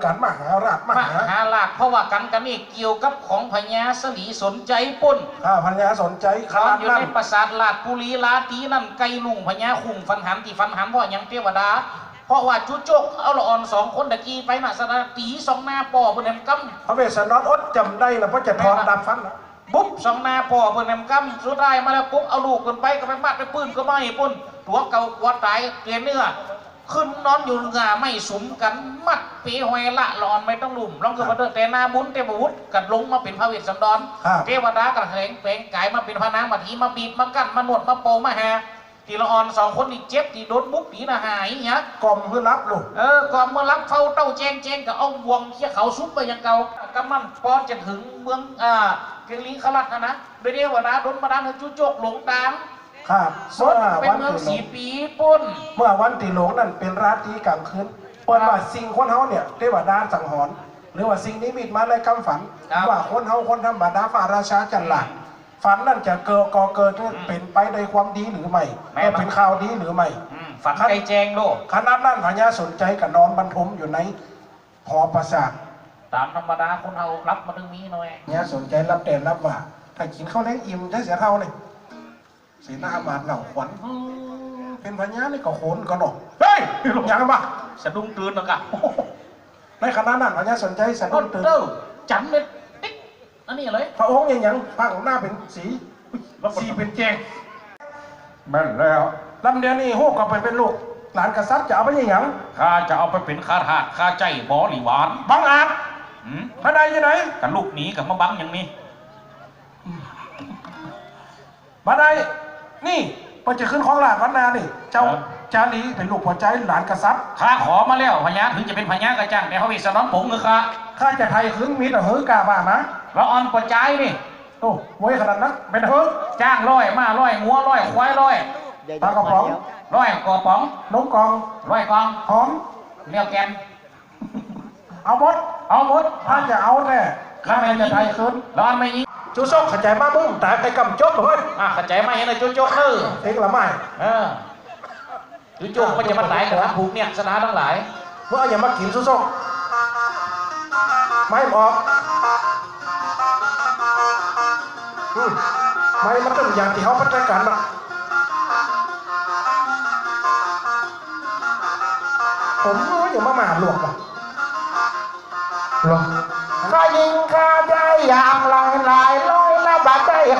เพราะว่ากันกันนี่เกี่ยวกับของพญาสลีสนใจปุ้นข้าพัญญาสนใจขตอนนาดอยู่นั้นในปราสาทลาดปุรีลาตีนั่นไกลลุงพญาคุงฟันหันที่ฟันหันเพราะหยังเทวดา เพราะว่าจุโจกเอาละอ่อนสองคนตะกี้ไปน่ะสนาตีสองหน้าป่อเพิ่นแหมกำ พระเวสสันดรอดจำได้แล้วเพราะจะทอนดาบฟันนะปุ๊บสองหน้าป่อเพิ่นแหมกำสุดท้ายมาแล้วปุ๊บเอาลูกเพิ่นไปก็ไปมัดไปปืนก็ไม่ปุ้นตัวเก่ากวาดตายเกลียนเนื้อ ขึ้นนอนอยู่งาไม่สมกันมัดปีหอยละหลอนไม่ต้องลุ่มลองก็มาเดินแต่หนาบุญเทพบุตรกัดลงมาเป็นพระเวสสันดรเทวดากระเหงแปลงกายมาเป็นพระนางมาทีมาบีบมากั้นมาหนวดมาโปมาแฮทีละออนสองคนนี่เจ็บที่โดนบุกผีนะหายเนี่ยกลมเพื่อรับลูกเออก่อนเมื่อรับเฝ้าเต้าแจงแจงกับเอาบวงเขี้ยเขาซุปไปยังเก่ากำมันพอจะถึงเมืองอ่าเกลีขลัดนะนะโดยเทวดาโดนมาดานจุโจกหลงตาม ครับสเมื่ดอเป็นวันเมืองที่หลสีงปีปุ้น เมื่อวันที่หลงนั่นเป็นราตรีกลางคืนเปิดว่าสิ่งคนเฮาเนี่ยเทวดาสังหรณ์หรือว่าสิ่งนี้มิตมาในคำฝันว่าคนเฮาคนธรรมดาฝ่าราชาจันหลักฝันนั่นจะเกิดก่อเกิดเป็นไปในความดีหรือไม่ก็เป็นข่าวดีหรือไม่ อืมฝันไกลแจงโลกขนาดนั้นพญาสนใจกับนอนบรรทมอยู่ในหอประสาทตามธรรมดาคนเอารับมาถึงมีหน่อย พญาสนใจรับแต่รับว่า ถ้ากินข้าวแล้งอิ่มใช้เสียเท่านี่ สีหน้าบาดเหล่าขวัญอืมเป็นพญานี่ก็โขนก็หนอกเฮ้ยอย่างนั้นปะสะดุ้งตื่นแล้วกะในขณะนั้นพญาสนใจสะก็ดุ้งตื่นเต้าจันเลยติ๊กอันนี้เลยพระองค์ยังยังภาคหน้าเป็นสีสีเป็นแจงแม่นแล้วลำเดียวนี่ฮู้ก็เป็นเป็นลูกหลานกษัตริย์จะเอาไปยังหยังข้าจะเอาไปเป็นข้าทาสข้าใจบอหลีหวานบังอาจอืมพระใดยังไงกันลูกหนีกับมาบังอย่างนี้พระใด นี่พอจะขึ้นของหลานวันนานี่ เจ้าจารีเป็นลูกหัวใจหลานกษัตริย์ข้าขอมาแล้วพญาถึงจะเป็นพญากระจังแต่เขาวิสนอนผงคือข้าข้าจะไทยขึงมีแต่เฮือกาบ้ามาแล้วออนปัจจัยนี่โอ้มวยขนาดนั้นเป็นเฮือจ้างร้อยมาร้อยงัวร้อยควายร้อยปลากระป๋องร้อยกอป๋องนกกองร้อยกองหอมเลี้ยวแกนเอาหมดเอาหมดถ้าจะเอาแน่ข้าจะไทยคืนแล้วออนไม่ยิง จูซอกขจายมาบุ้มแต่ไปกำจบเฮ้ยอะเข้าใจไหมยังไงโจ๊กๆเออเองละไม่เออโจ๊กๆมันจะมาไหนกับทัพผูกเนี่ยสนาทั้งหลายเมื่ออย่ามากินจูซอกไม่ออกอืมไม่มันต้องอย่างที่เขาพัฒนาการนะผมก็อย่ามาหมาหลวกอะหรอก็ยิงข้าใจอย่าง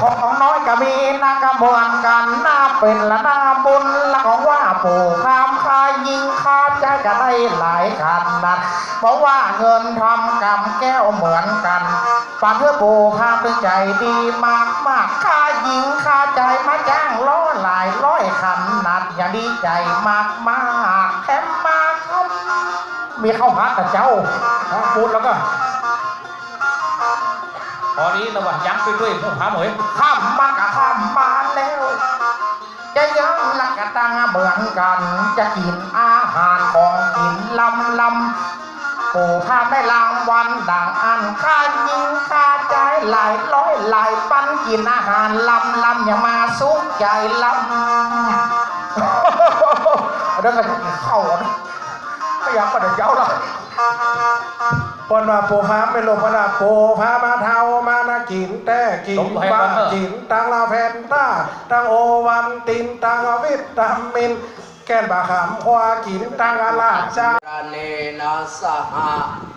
ของน้อยก็มีนากระบวนกันหน้าเป็นละหน้าบุญละของว่าปู่ข้ายิงข้าใจจะได้หลายขันนัดเพราะว่าเงินทำกรรมแก้วเหมือนกันปันเพื่อปู่พาไปใจดีมากมากข้ายิงข้าใจมาจ้างล้อหลายร้อยขันนัดอย่าดีใจมากมากแถมมากครับมีข้าวพักกับเจ้าพูดแล้วก็ พอนนี้ระหว่างยั้งไปด้วยผู้พาเหมยข้ามมากะข้ามมาแล้วจะยังลักกะตังเหมือนกัน จะกินอาหารของกินลำลำปู่พาได้รางวัลดังอันค่ายิงค่าใจหลายร้อยหลายปันกินอาหารลำลำอย่ามาสุกใจลำเดี๋ยวก็จะกินข้าวนะไม่อยากประเดี๋ยวเย้าละ ปนว่าปูพาไม่ลงพนาปูพามาเทามานากินแต่กินบ้ากินตังลาแพนต้าตังโอวันตินตังวิตามิน แก้นบาขามควากินตังอาลาชารเนนะสห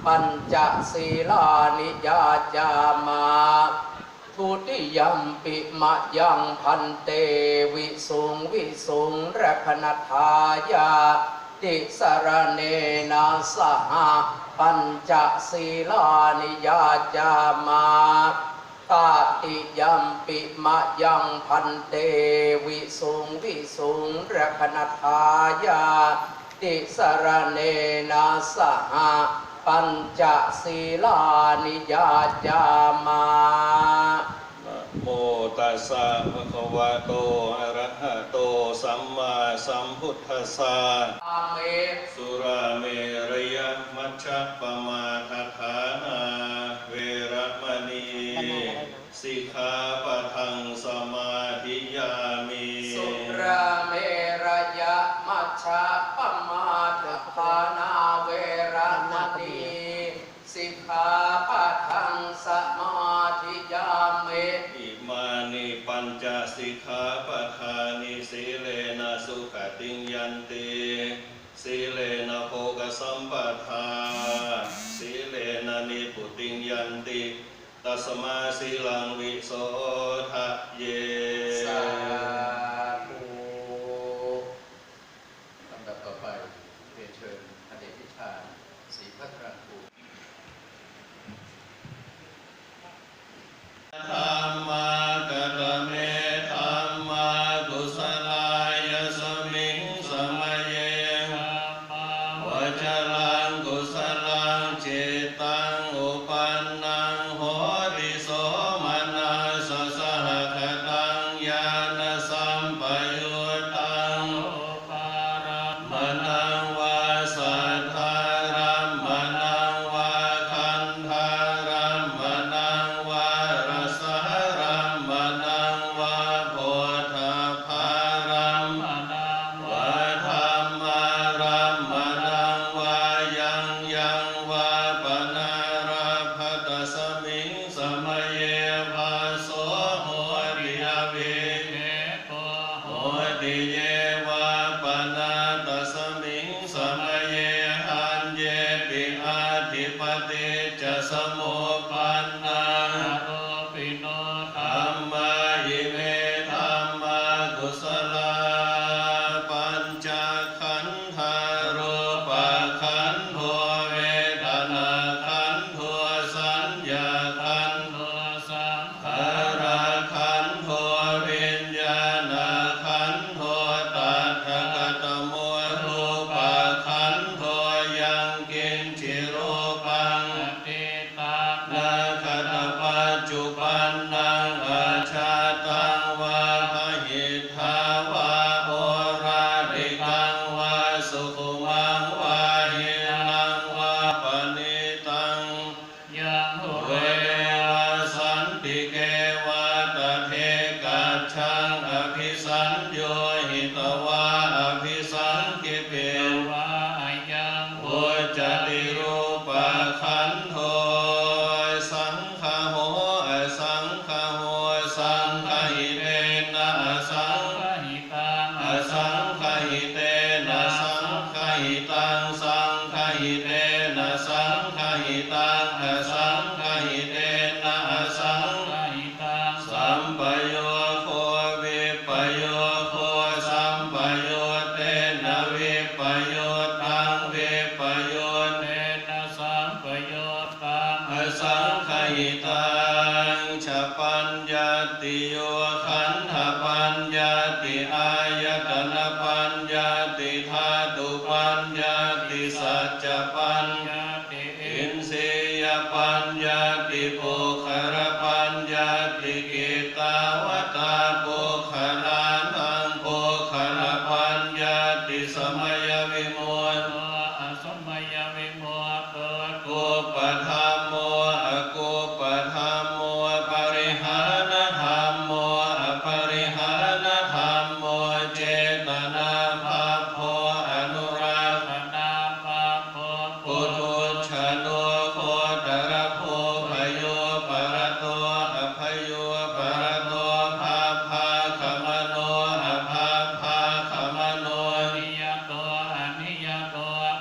ปัญจศีลานิยาจามาทุติยัมปิมะยังพันเตวิสุงวิสุงรักนทายาติสรเนนะสห ปัญจศีลานิยาจามาตาติยัมปิมะยังพันเตวิสุงวิสุงรักนทายาติสรเนนะสหปัญจศีลานิยาจามานะโมตัสสะภะคะวะโตอะระหะโตสัมมาสัมพุทธัสสะอาเมสุราเมรยะ สัพปมาทขานาเวรมณีสิกขาปะทังสมาธิยามีสุราเมรยะมัชฌะปมาทขานาเวรมณีสิกขาปะทังสมาธิยามีอิมานิปัญจสิกขาปะทานิสิเลนะสุขติยันติ Silena Poga Sampatha ตัสมาสิลังวิโสทะเย Yeah. خير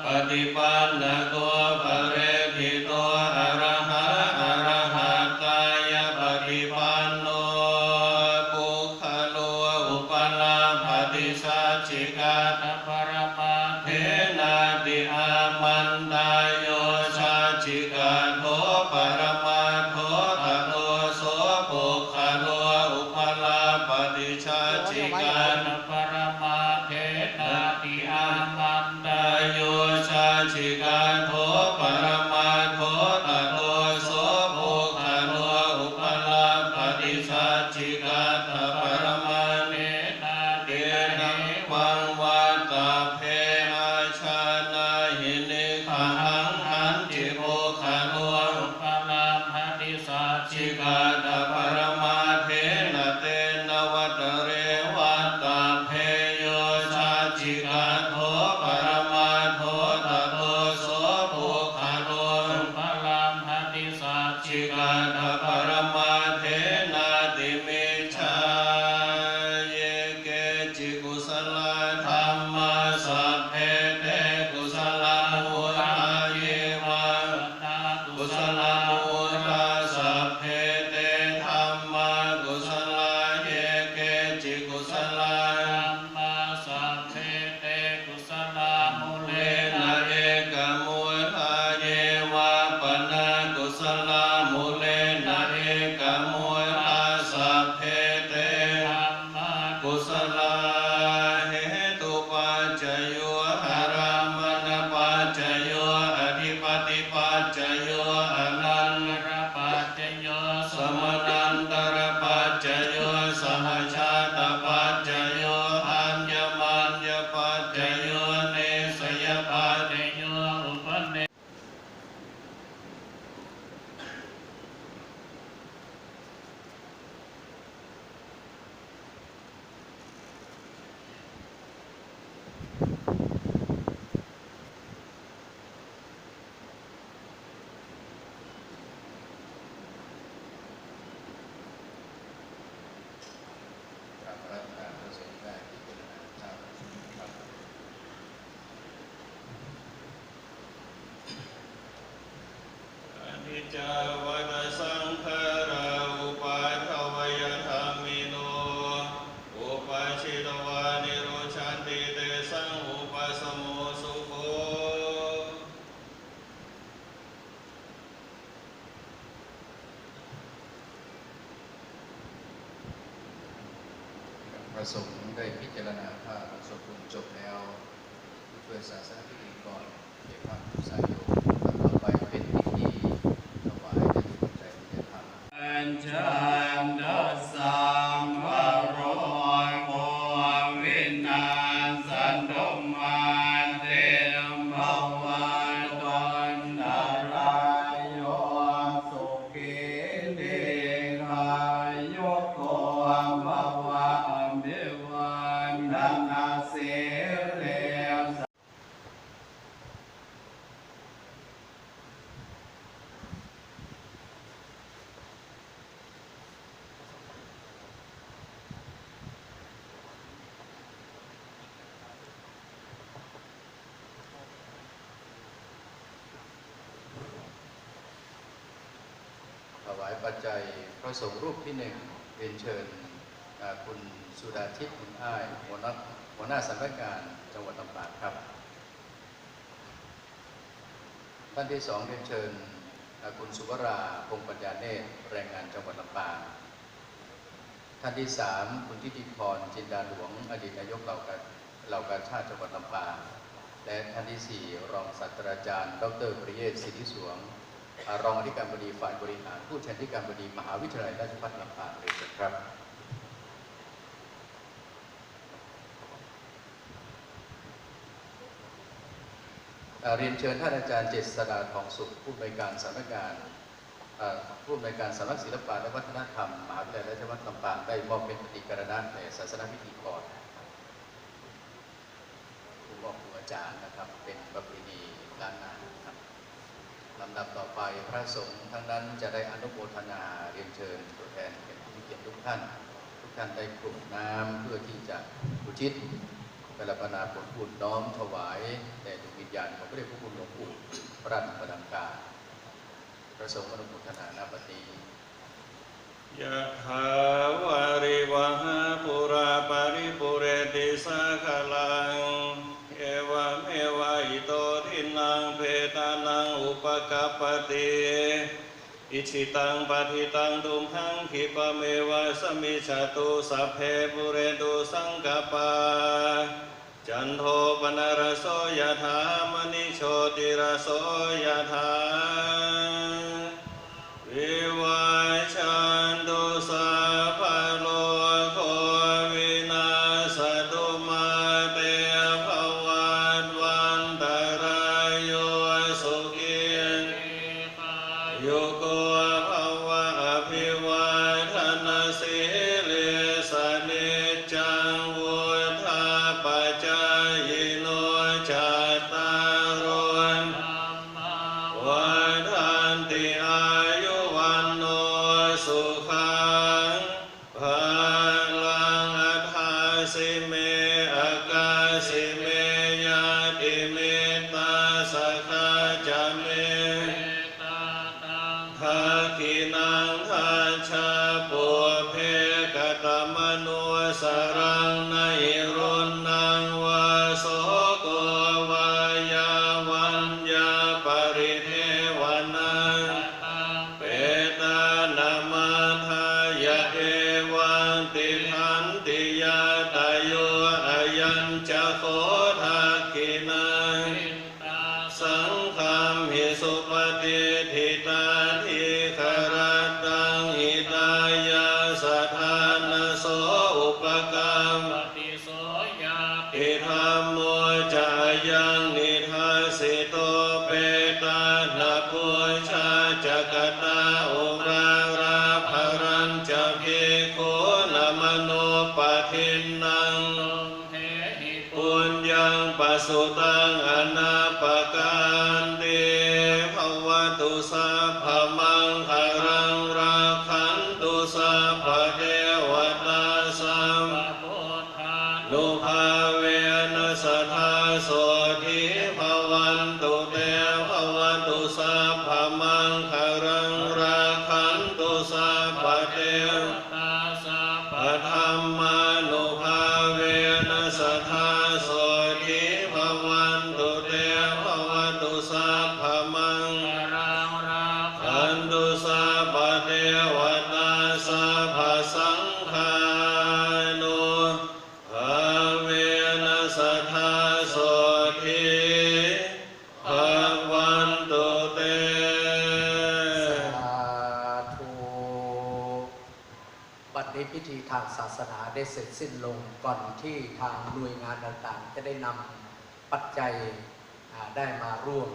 ปฏิปันโนภะ จิกาตา อนิจจาวัฏสังขาราอุปาทวยธรรมิโน อุปาชิตวานิโรชันติเตสังอุปสมโมสุโข พระสงฆ์ได้พิจารณาพระสมบูรณ์จบแล้วผู้ช่วยศาสนพิธีก่อนเอกภาพสายโยมต่อไปเป็นพิธีถวายในจุดใจที่จะทำ อัญชันดสัมภโรโควินาสันตุมาเตมภวันตันตรายโยสุขีติกายโยโกภวะอภิวันนานาสิเลส ถ วายปัจพระสงฆ์รูปที่หนึ่งเรียนเชิญคุณสุดาทิพย์คุณอ้ายหัวหน้าหัวหน้าสำนักงานจังหวัดลำปางครับ ท่านที่สองเรียนเชิญคุณสุวราพงปัญญาเนตรแรงงานจังหวัดลำปางท่านที่สามคุณทิติพรจินดาหลวง อดีตนายกเหล่ากาเหล่ากาชาติจังหวัดลำปางและท่านที่สี่รองศาสตราจารย์ ดรปริเยศสิทธิสวง รองอธิการบดีฝ่ายบริหาร ผู้แทนที่การบดีมหาวิทยาลัยราชภัฏลำปางเรียนเชิญครับเรียนเชิญท่านอาจารย์เจษฎาทองสุขผู้อำนวยการสำนักงานผู้อำนวยการสำนักศิลปะและวัฒนธรรมมหาวิทยาลัยราชภัฏลำปางได้มอบเป็นปฏิกรณะในศาสนพิธีก่อนผู้มอบผู้อาจารย์นะครับเป็นประเพณีล้านนา ลำดับต่อไปพระสงฆ์ทั้งนั้นจะได้อนุโมทนาเรียนเชิญตัวแทนเป็นผู้มีเกียรติทุกท่าน ทุกท่านได้กลุ่มน้ำเพื่อที่จะอุทิศกรปนาผลบุญน้อมถวายแด่ดวงวิญญาณของพระเดชพระคุณหลวงปู่พระราชประดังการพระสงฆ์อนุโมทนาณบัดนี้ยะถาวาริวหาปุราปาริปุเรติสาคลั อิชิตังปฏิตังตุมหังคิปะเมวะสมิชาตุสัพเพปุเรตุสังกปาจันโทปนรโสยถามณิโชติรโสยถาวิวัชชันตุสัพโลโควินาศตุมาเตภวัตวันตรายโยสุขิโยโก รั Sota สิ้นลงก่อนที่ทางหน่วยงานต่างๆ จะได้นำปัจจัยได้มาร่วม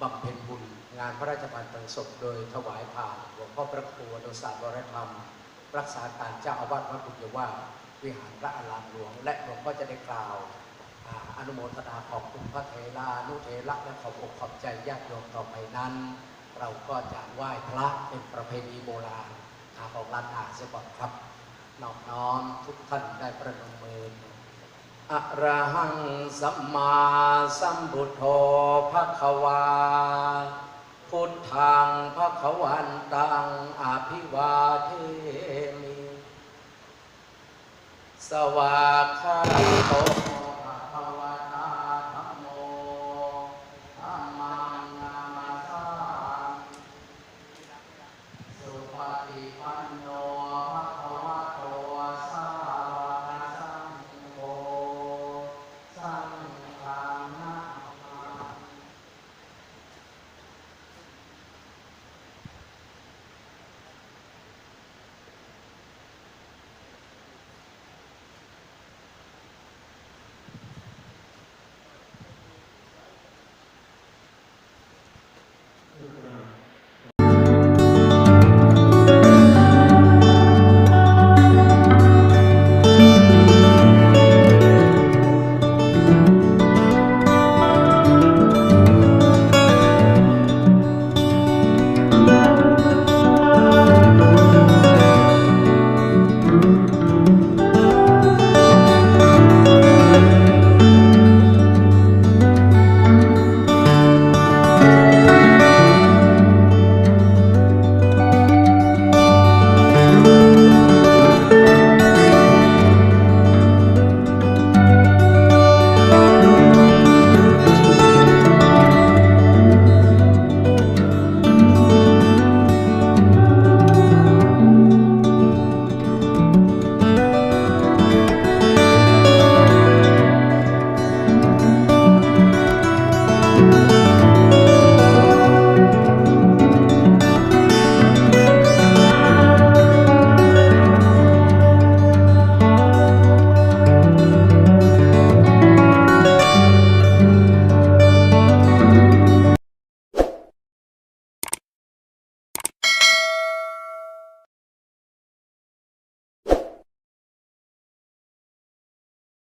บำเพ็ญบุญงานพระราชทานเพลิงศพโดยถวายผ่านหลวงพ่อพระครูอนุสาสวรธรรม รักษาการเจ้าอาวาสวัดบุญยวาวิหารพระอารามหลวง และหลวงพ่อจะได้กล่าวอนุโมทนาขอบคุณพระเทลานุเทระและขอบอกขอบใจญาติโยมต่อไปนั้น เราก็จะไหว้พระเป็นประเพณีโบราณของล้านนาเสียก่อนครับ น้อมน้อมทุกท่านได้ประนมมืออะระหังสัมมาสัมพุทโธภะคะวา พุทธังภะคะวันตังอภิวาเทมิ สวากขาโต